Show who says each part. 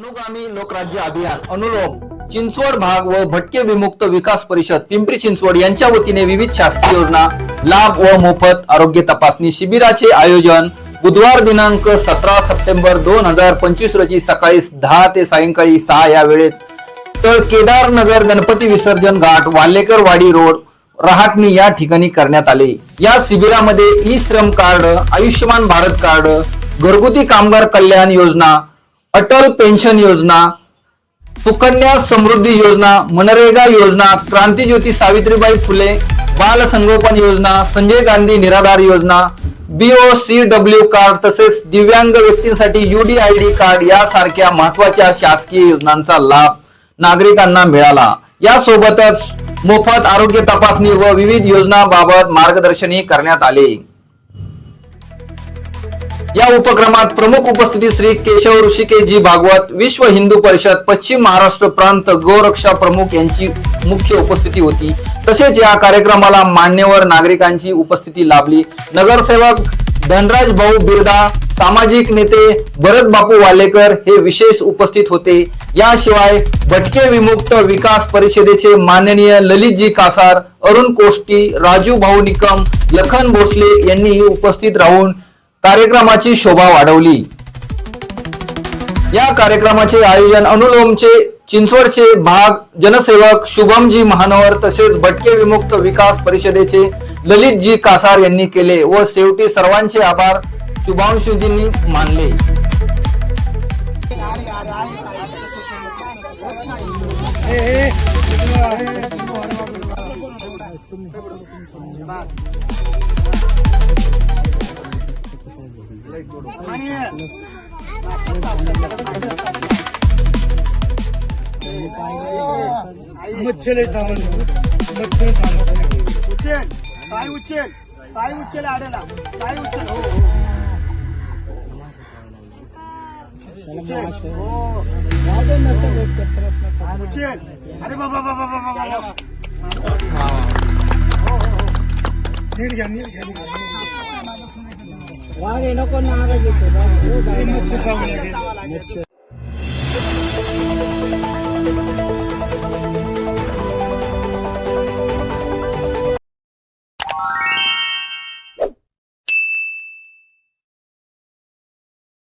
Speaker 1: अनुगामी लोकराज्य अभियान. अनुलोम चिंचवड भाग व भटके विमुक्त विकास परिषद पिंपरी चिंचवड यांच्या वतीने विविध शासकीय योजना लाभ व मोफत आरोग्य तपासणी शिबिराचे आयोजन बुधवार दिनांक सतरा सप्टेंबर दोन हजार पंचवीस रोजी सकाळी दहा ते सायंकाळी सहा या वेळेत स्थळ केदारनगर गणपती विसर्जन घाट वाल्लेकर वाडी रोड रहाटणी या ठिकाणी करण्यात आले. या शिबिरामध्ये e Shram card Ayushman Bharat card घरगुती कामगार कल्याण योजना अटल पेन्शन योजना सुकन्या समृद्धी योजना मनरेगा योजना क्रांतीज्योती सावित्रीबाई फुले बाल संगोपन योजना संजय गांधी निराधार योजना बीओ सी डब्ल्यू कार्ड तसेच दिव्यांग व्यक्तींसाठी युडीआयडी कार्ड यासारख्या महत्त्वाच्या शासकीय योजनांचा लाभ नागरिकांना मिळाला. यासोबतच मोफत आरोग्य तपासणी व विविध योजनांबाबत मार्गदर्शनही करण्यात आले. या उपक्रमात प्रमुख उपस्थिती श्री केशव ऋषिकेशजी भागवत विश्व हिंदू परिषद पश्चिम महाराष्ट्र प्रांत गोरक्षा प्रमुख यांची मुख्य उपस्थिती होती. तसेच या कार्यक्रमाला मान्यवर नागरिकांची उपस्थिती लाभली. नगरसेवक धनराज भाऊ बिरदा सामाजिक नेते भरत बापू वालेकर हे विशेष उपस्थित होते. याशिवाय भटके विमुक्त विकास परिषदेचे माननीय ललितजी कासार अरुण कोष्टी राजू भाऊ निकम लखन भोसले यांनी उपस्थित राहून कार्यक्रमाची शोभा वाढवली या कार्यक्रमाचे आयोजन अनुलोमचे चिंचवडचे भाग जनसेवक शुभमजी महानवर तसेच भटके विमुक्त विकास परिषदेचे ललितजी कासार यांनी केले व शेवटी सर्वांचे आभार शुभांशुजींनी मानले
Speaker 2: मच्छले चावल मच्छले चावल
Speaker 3: उचल काय उचल काय उचल आडेला काय उचल हो उचल हो उचल अरे बाबा बाबा बाबा बाबा વાળ એ લોકો ના
Speaker 2: આવે છે મુખ્ય